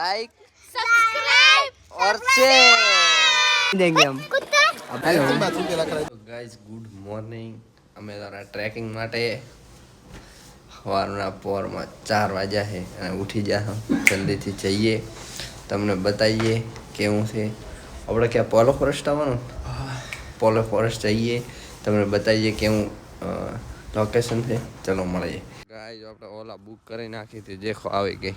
Like subscribe और share देंगे हम હેલો ગાઈઝ ગુડ મોર્નિંગ અમે તારા ટ્રેકિંગ માટે સવારના પોરમાં ચાર વાગ્યા છે અને ઉઠી ગયા જલ્દીથી જઈએ તમને બતાવીએ કેવું છે આપણે ક્યાં પોલો ફોરેસ્ટ આવવાનું પોલો ફોરેસ્ટ જઈએ તમને બતાવીએ કેવું લોકેશન છે ચલો મળીએ ગાઈઝ આપણે ઓલા બુક કરી નાખી હતી દેખો આવી ગઈ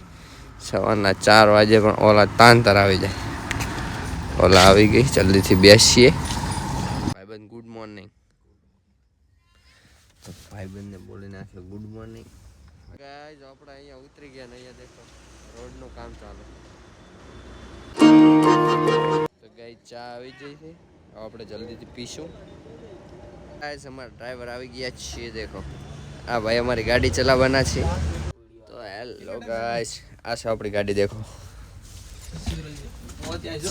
સવારના ચાર વાગે પણ ઓલા તાંતર આવી જાય. ઓલા આવી ગઈ, જલ્દીથી બેસીએ. ભાઈબંધ ગુડ મોર્નિંગ તો ભાઈબંધને બોલી નાખ્યો ગુડ મોર્નિંગ ગાઈઝ આપણે અહીંયા ઉતરી ગયા ને, અહીંયા દેખો, રોડનું કામ ચાલુ. તો ગાઈ ચા આવી જઈ છે. આપણે જલ્દીથી પીશું. ગાઈઝ અમારા ડ્રાઈવર આવી ગયા છીએ, દેખો. આ ભાઈ અમારી ગાડી ચલાવવાના છે. તો હેલો ગાઈઝ આ છે આપણી ગાડી દેખો.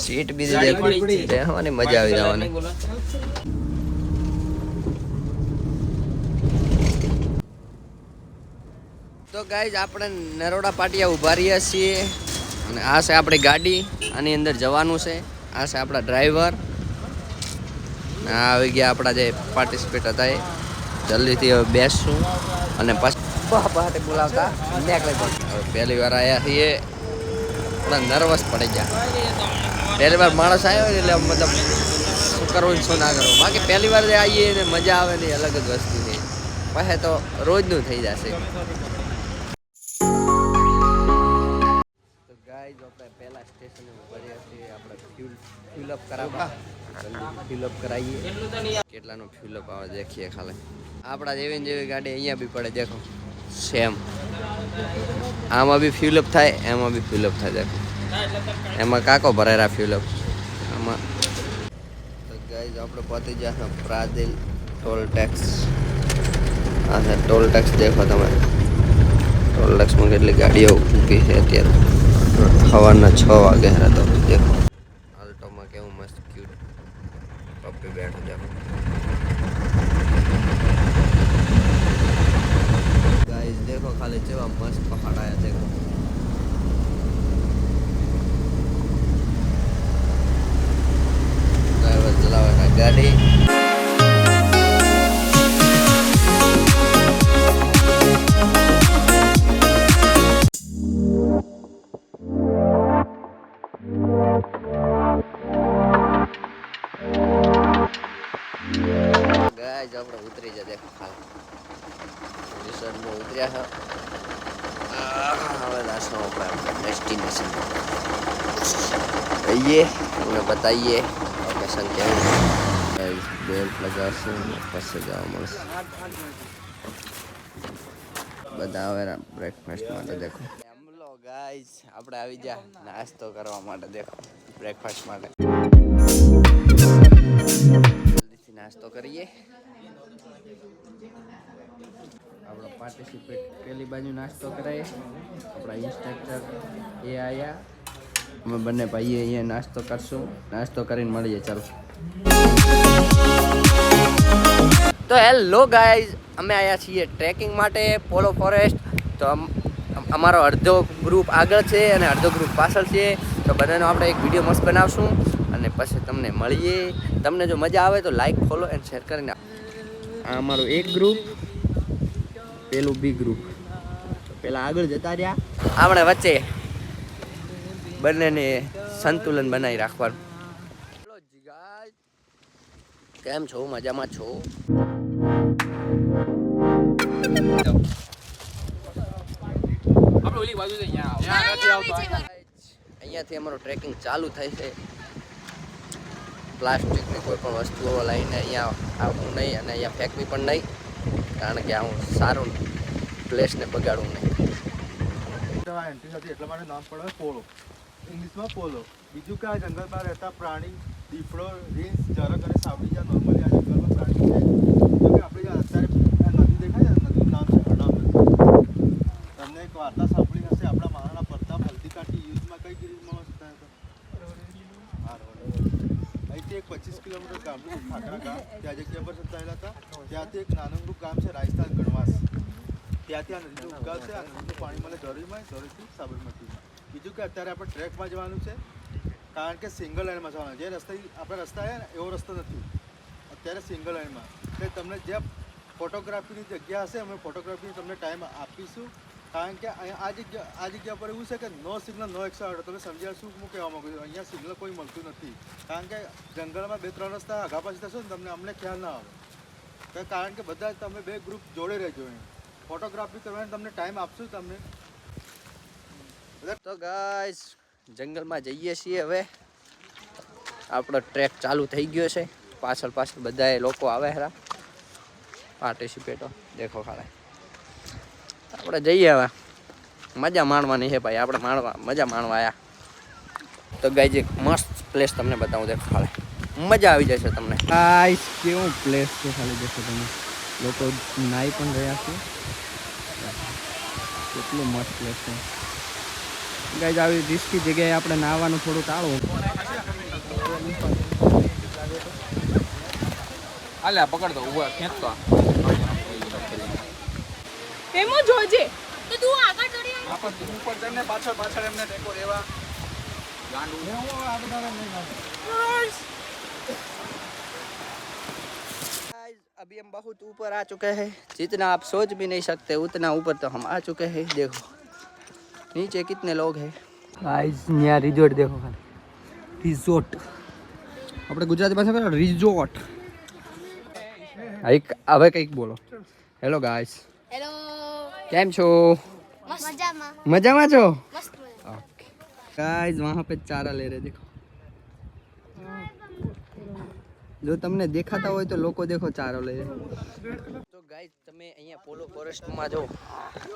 સીટ બીજી દેખો. રહેવાની મજા આવી જવાની. તો ગાઈઝ આપણે નરોડા પાટિયા ઊભા રહ્યા છીએ. અને આ છે આપણી ગાડી. આની અંદર જવાનું છે. આ છે આપણા ડ્રાઈવર. આ આવી ગયા આપણા જે પાર્ટિસિપેટ હતા એ. જલ્દીથી હવે બેસશું. અને પછી પાટે બોલાવતા નીકળી પહેલી વાર આવ્યા છીએ. થોડા નર્વસ પડી ગયા. પહેલી વાર માણસ આવ્યો ને એટલે મતલબ શું કરવું શું ના કરવું. બાકી પહેલી વાર જે આવીએ ને મજા આવે ને અલગ જ વસ્તુ છે. પછી તો રોજનું થઈ જશે. ગાઈઝ આપણે પહેલા સ્ટેશને ઊભા છીએ. આપણે ફ્યુલ કરાવવા. કેટલાનો ફ્યુલ અપ આવે, દેખીએ ખાલી. આપણા જેવી જેવી ગાડી અહીંયા બી પડે, દેખો. સેમ આમાં બી ફ્યુલ અપ થાય, એમાં બી ફ્યુલ અપ થાય દેખો એમાં કાકો ભરેરા ફ્યુલ અપ આમાં. તો ગાઈઝ આપણે પહોંચી ગયા પ્રાદિલ ટોલ ટેક્સ આ છે ટોલ ટેક્સ દેખો તમે. ટોલ ટેક્સમાં કેટલી ગાડીઓ ઊભી છે અત્યારે. સવારના છ વાગે હે તો, દેખો. આપણે ઉતરી જાય ઉતર્યા છે. હવે લાસ્ટમાં આપણે ડેસ્ટિનેશન તમને બતાવીએ. લોકેશન કેવું બેલ્ટ લગાવશું પછી બધા આવે બ્રેકફાસ્ટ માટે, દેખો. ગાઈસ આપણે આવી જા. નાસ્તો કરવા માટે દેખો બ્રેકફાસ્ટ માટે. જલ્દીથી નાસ્તો કરીએ. આપણો પાર્ટિસિપેટ પેલી બાજુ નાસ્તો કરાય આપણા ઇન્સ્ટ્રક્ટર એ આયા. અમે બંને ભાઈએ અહીંયા નાસ્તો કરશું. નાસ્તો કરીને મળીએ ચાલો. તો હેલો ગાઈઝ અમે આવ્યા છીએ ટ્રેકિંગ માટે પોલો ફોરેસ્ટ તો અમારો અડધો ગ્રુપ આગળ છે અને અડધો ગ્રુપ પાછળ છે. તો બધાનો આપણે એક વીડિયો મસ્ત બનાવશું અને પછી તમને મળીએ. તમને જો મજા આવે તો લાઈક ફોલો એન્ડ શેર કરીને આ અમારું એક ગ્રુપ પેલું બી ગ્રુપ પેલા આગળ જતા રહ્યા. આપણે વચ્ચે બંનેને સંતુલન બનાવી રાખવાનું. કેમ છો? મજામાં છો? આપણે ઓલી બાજુ છે અહીંયાથી અમારું ટ્રેકિંગ ચાલુ થાય છે. પ્લાસ્ટિકની કોઈ પણ વસ્તુઓ લઈને અહીંયા આવવું નહીં અને અહીંયા ફેંકવી પણ નહીં કારણ કે હું સારું પ્લેસને બગાડવું નહીં. એટલા માટે નામ પડે પોલો. ઇંગ્લિશમાં પોલો. બીજું કે આ જંગલમાં રહેતા પ્રાણી દીપડો રીંસ ચરક અને સાવડી જ્યાં નોર્મલી આ જંગલમાં પ્રાણી છે જો કે આપણે જે અત્યારે આ નદી દેખાય છે નદીનું નામ છે હડાવ નદી તમને એક વાર્તા સાંભળી હશે આપણા મહારાણા પ્રતાપ હલ્દી કાઠી યુદ્ધમાં કઈ ગીરીમાં હતા હા અહીંથી એક પચીસ કિલોમીટર ગામનું ખાકરા ગામ, ત્યાં જગ્યા પર સંતાયેલા હતા, ત્યાંથી એક નાનકડું ગામ છે રાજસ્થાન, ગણવાસ. ત્યાંથી આ નદીનો ઉદ્ગાર છે, આ નદીનું પાણી મળે ધોરીમાં ધોરીથી સાબરમતીમાં બીજું કે અત્યારે આપણે ટ્રેકમાં જવાનું છે, કારણ કે સિંગલ લાઇનમાં જવાનું, જે રસ્તા, આપણે રસ્તા છે ને, એવો રસ્તો નથી. અત્યારે સિંગલ લાઇનમાં એટલે તમને જે ફોટોગ્રાફીની જગ્યા હશે, અમે ફોટોગ્રાફીની તમને ટાઈમ આપીશું. કારણ કે આ જગ્યા આ જગ્યા પર એવું છે કે નો સિગ્નલ નો એકસો આઠ તમે સમજ્યા શું હું કહેવા માંગુ છું? અહીંયા સિગ્નલ કોઈ મળતું નથી. કારણ કે જંગલમાં બે ત્રણ રસ્તા આગા પાછી થશે ને તમને અમને ખ્યાલ ના આવે. કારણ કે બધા તમે બે ગ્રુપ જોડે રહેજો અહીં ફોટોગ્રાફી કરવાની તમને ટાઈમ આપશું તમને. તો ગાઈસ જંગલમાં જઈએ છીએ હવે. આપણો ટ્રેક ચાલુ થઈ ગયો છે. પાછળ પાછળ બધાએ લોકો આવે હરા. પાર્ટિસિપેટો દેખો ખાલે. આપણે જઈએ હવે. મજા માણવાની છે ભાઈ આપણે માણવા મજા માણવા આવ્યા તો ગાય જે મસ્ત પ્લેસ તમને બતાવું દેખો ખાલે. મજા આવી જશે તમને. ગાઈસ કેવું પ્લેસ છે ખાલી જશે તમે. લોકો નાઈ પણ રહ્યા છે. કેટલું મસ્ત પ્લેસ છે. ગાઈઝ આવી રિસ્કી જગ્યાએ આપણે નાહવાનું થોડું ટાળવું હાલ્યા પકડતો ઊભા ખેંચતો એમાં જોજે તો તું આગળ દોડી આવ. આપણ ઉપર ચડને પાછળ પાછળ એમને ટેકો દેવા गाइस अभी हम बहुत ऊपर आ चुके हैं जितना आप सोच भी नहीं सकते उतना ऊपर तो हम आ चुके हैं देखो नीचे कितने लोग हैं गाइस यहाँ रिजोर्ट देखो खाली रिजोर्ट આપણે ગુજરાતી ભાષા કરો રિઝોર્ટ એક હવે કંઈક બોલો હેલો ગાઈસ હેલો કેમ છો મજામાં મજામાં છો મસ્ત મજા ओके गाइस वहाँ पे चारा ले रहे देखो જો તમને દેખાતા હોય તો લોકો દેખો ચારો લે તો ગાઈસ તમે અહીંયા પોલો ફોરેસ્ટમાં જો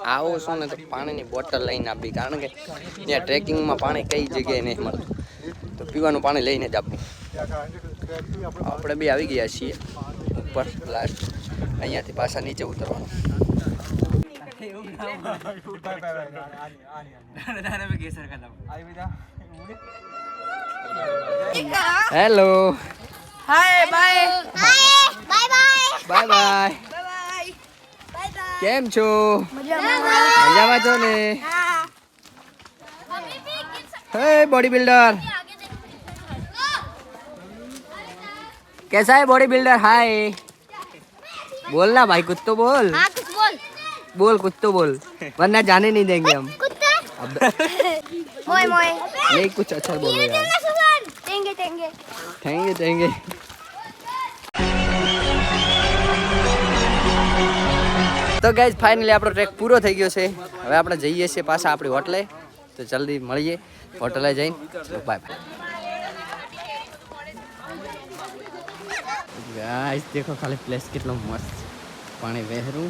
આવો છો ને તો પાણીની બોટલ લઈને આપી કારણ કે ત્યાં ટ્રેકિંગમાં પાણી કઈ જગ્યાએ નહીં મળતું તો પીવાનું પાણી લઈને જ આપવું આપણે બી આવી ગયા છીએ ઉપર લાસ્ટ અહીંયાથી પાછા નીચે ઉતરવાનું hello hi bye bye bye bye bye કેમ છો મજામાં છો ને હે बॉडी बिल्डर कैसा है बॉडी बिल्डर हाय बोलना भाई कुछ तो बोल हाँ कुछ बोल बोल कुछ तो बोल वरना जाने नहीं देंगे हम कुत्ता अब मोय मोय नहीं कुछ अच्छा बोलो यार सुमन टेंगे टेंगे થેન્ક યુ થેન્ક યુ તો ગાઈઝ ફાઇનલી આપણો ટ્રેક પૂરો થઈ ગયો છે હવે આપણે જઈએ છીએ પાછા આપણી હોટલે તો જલ્દી મળીએ હોટલે જઈને ચલો બાય ગાઈઝ દેખો ખાલી પ્લેસ કેટલો મસ્ત છે. પાણી વહેરું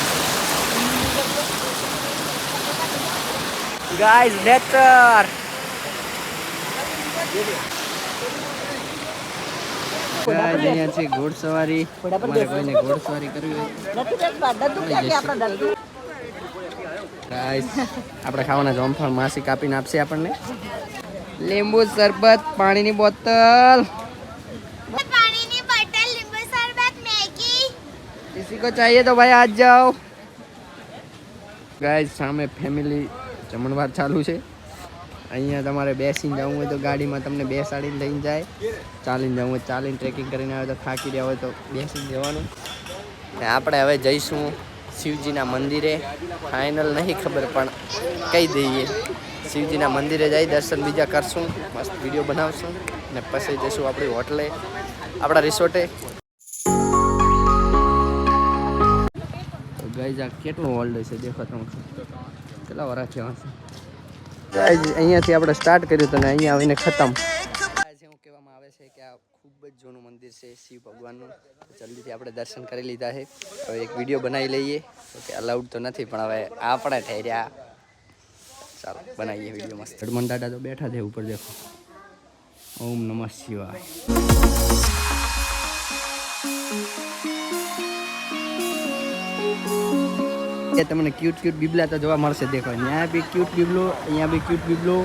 गाइस नेचर ગાઈસ અહીંયા છે ઘોડસવારી તમારે કોઈને ઘોડસવારી કરવી હોય ગાઈસ આપણે ખાવાના જોમફળ માસી કાપીને આપશે આપણને લીંબુ શરબત પાણીની બોતલ पानी ની બોટલ લીંબુ શરબત મેગી किसी को चाहिए तो भाई आज जाओ ગાઈસ સામે ફેમિલી જમણવાર ચાલુ છે. અહીંયા તમારે બેસીને જવું હોય તો ગાડીમાં તમને બેસાડીને લઈને જાય. ચાલીને જવું હોય ચાલીને ટ્રેકિંગ કરીને આવે તો થાકી રહ્યા હોય તો બેસીને જવાનું. ને આપણે હવે જઈશું શિવજીના મંદિરે. ફાઇનલ નહીં ખબર, પણ કહી દઈએ. શિવજીના મંદિરે જઈ દર્શન બીજા કરશું. મસ્ત વીડિયો બનાવશું. ને પછી જઈશું આપણી હોટલે, આપણા રિસોર્ટે. ગાઈઝ આ કેટલું ઓલ્ડ છે? દેખો તમે. કેટલા વર્ષ અહીંયાથી આપણે સ્ટાર્ટ કર્યું હતું ને અહીંયા આવીને ખતમ. એવું કહેવામાં આવે છે કે આ ખૂબ જ જૂનું મંદિર છે શિવ ભગવાનનું. જલ્દીથી આપણે દર્શન કરી લીધા છે. હવે એક વીડિયો બનાવી લઈએ. તો કે અલાઉડ તો નથી, પણ હવે આપણે ઠેર્યા. ચાલો, બનાવીએ વીડિયો મસ્ત. દાદા તો બેઠા છે ઉપર, દેખો. ઓમ નમઃ શિવાય. તમને ક્યુટ ક્યુટ બીબલા તો જોવા મળશે દેખો. અહીંયા બી ક્યુટ બીબલો અહીંયા બી ક્યુટ બીબલો.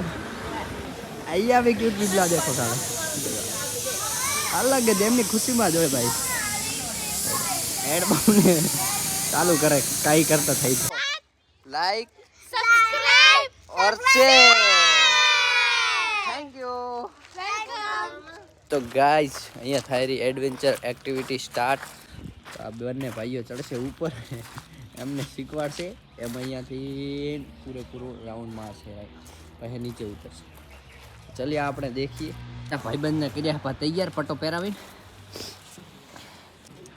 અહીંયા બી ક્યુટ બીબલા દેખો સારા અલગ જ એમની ખુશીમાં જ હોય ભાઈ. હેડફોન ચાલુ કરે કાંઈ કરતા થઈ લાઈક સબસ્ક્રાઇબ और share. થેન્ક યુ તો ગાઈઝ અહીંયા થાય એડવેન્ચર એક્ટિવિટી સ્ટાર્ટ આ બંને ભાઈઓ ચડશે ઉપર. એમને શીખવાડશે એમ અહીંયાથી પૂરેપૂરો રાઉન્ડ મારશે પછી નીચે ઉતરશે. ચલીએ આપણે દેખીએ. આ ભાઈબંધને કર્યા પા તૈયાર પટ્ટો પહેરાવીને.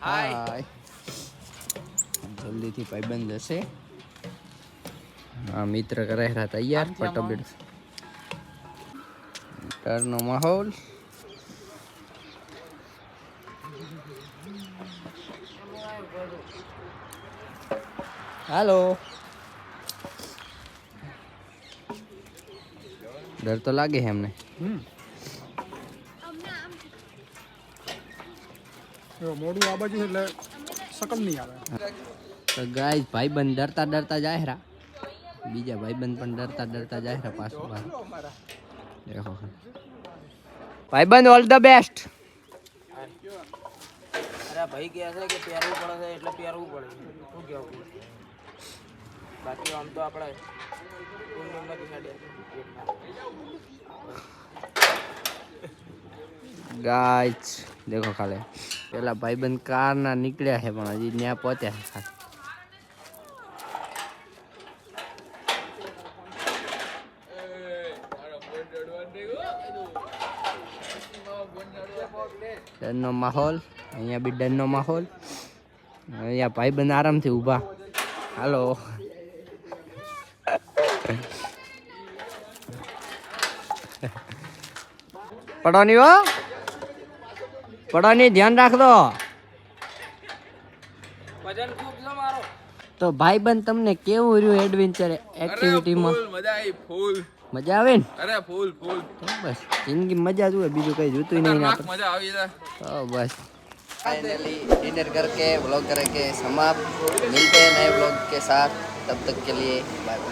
હાય. જલ્દીથી ભાઈબંધ હશે. હા મિત્ર કરાયેલા તૈયાર પટ્ટો બેડ ડરનો માહોલ. હાલો. ડર તો લાગે છે એમને. મોડું આ બાજુ એટલે શકમ નહીં આવે. તો ગાય ભાઈબંધ ડરતા ડરતા જાહેરા બીજા ભાઈબંધ પણ ડરતા ડરતા જાહેરા પાછું બહાર દેખો. ભાઈબંધ ઓલ ધ બેસ્ટ અરે ભાઈ કહે છે કે પહેરવું પડે છે એટલે પહેરવું પડે શું કહેવું? બાકી આમ તો આપણે કુંડમાંથી કાઢ્યા ગાય દેખો ખાલી. પેલા ભાઈબંધ કારના નીકળ્યા છે પણ હજી ત્યાં પહોંચ્યા છે ખાલી. ડરનો માહોલ, અહીંયા બી ડરનો માહોલ. અહીંયા ભાઈબંધ આરામથી ઊભા. હાલો. પડવાની હો પડવાની ધ્યાન રાખજો વજન ખૂબ છે મારો તો ભાઈબંધ તમને કેવું રહ્યું એડવેન્ચર એક્ટિવિટીમાં મજા આવી ફૂલ મજા આવે ને અરે ફૂલ ફૂલ તો બસ જિંદગી મજા જુએ બીજું કઈ જોતું નહીં આપણે મજા આવી છે तो बस फाइनली डिनर करके व्लॉग करके समाप्त मिलते हैं नए व्लॉग के साथ तब तक के लिए बाय बाय